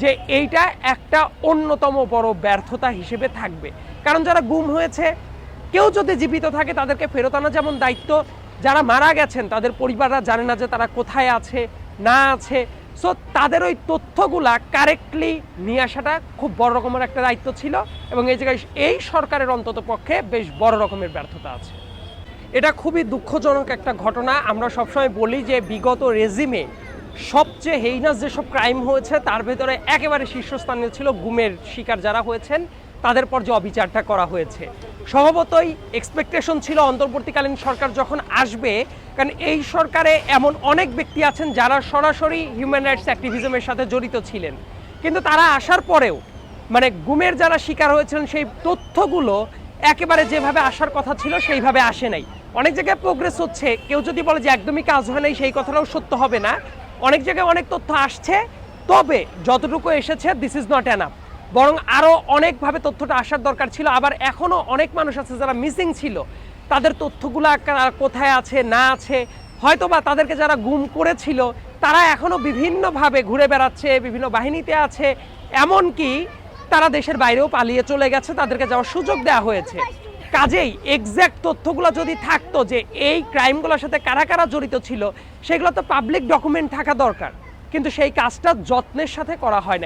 যে এইটা একটা অন্যতম বড় ব্যর্থতা হিসেবে থাকবে। কারণ যারা গুম হয়েছে, কেউ যদি জীবিত থাকে, তাদেরকে ফেরত আনা যেমন দায়িত্ব। যারা মারা গেছেন, তাদের পরিবাররা জানে না যে তারা কোথায় আছে, না আছে। সো তাদের ওই তথ্যগুলা কারেক্টলি নিয়ে আসাটা খুব বড় রকমের একটা দায়িত্ব ছিল এবং এই জায়গায় এই সরকারের অন্তত পক্ষে বেশ বড় রকমের ব্যর্থতা আছে। এটা খুবই দুঃখজনক একটা ঘটনা। আমরা সবসময় বলি যে বিগত রেজিমে সবচেয়ে হেইনাস যেসব ক্রাইম হয়েছে, তার ভেতরে একেবারে শীর্ষস্থানীয় ছিল গুমের শিকার যারা হয়েছেন, তাদের পর যে অবিচারটা করা হয়েছে। স্বভাবতই এক্সপেকটেশন ছিল অন্তর্বর্তীকালীন সরকার যখন আসবে, কারণ এই সরকারে এমন অনেক ব্যক্তি আছেন যারা সরাসরি হিউম্যান রাইটস অ্যাক্টিভিজমের সাথে জড়িত ছিলেন। কিন্তু তারা আসার পরেও মানে গুমের যারা শিকার হয়েছিলেন, সেই তথ্যগুলো একেবারে যেভাবে আসার কথা ছিল, সেইভাবে আসে নাই। অনেক জায়গায় প্রোগ্রেস হচ্ছে। কেউ যদি বলে যে একদমই কাজ হয় নাই, সেই কথাটাও সত্য হবে না। অনেক জায়গায় অনেক তথ্য আসছে। তবে যতটুকু এসেছে দিস ইজ নট অ্যানাফ বরং আরও অনেকভাবে তথ্যটা আসার দরকার ছিল। আবার এখনও অনেক মানুষ আছে যারা মিসিং ছিল। তাদের তথ্যগুলো কোথায় আছে, না আছে হয়তো বা তাদেরকে যারা গুম করেছিল, তারা এখনও বিভিন্নভাবে ঘুরে বেড়াচ্ছে, বিভিন্ন বাহিনীতে আছে। এমনকি তারা দেশের বাইরেও পালিয়ে চলে গেছে, তাদেরকে যাওয়ার সুযোগ দেওয়া হয়েছে। কাজেই এক্স্যাক্ট তথ্যগুলো যদি থাকতো যে এই ক্রাইমগুলোর সাথে কারা কারা জড়িত ছিল, সেগুলো তো পাবলিক ডকুমেন্ট থাকা দরকার। কিন্তু সেই কাজটা যত্নের সাথে করা হয় না।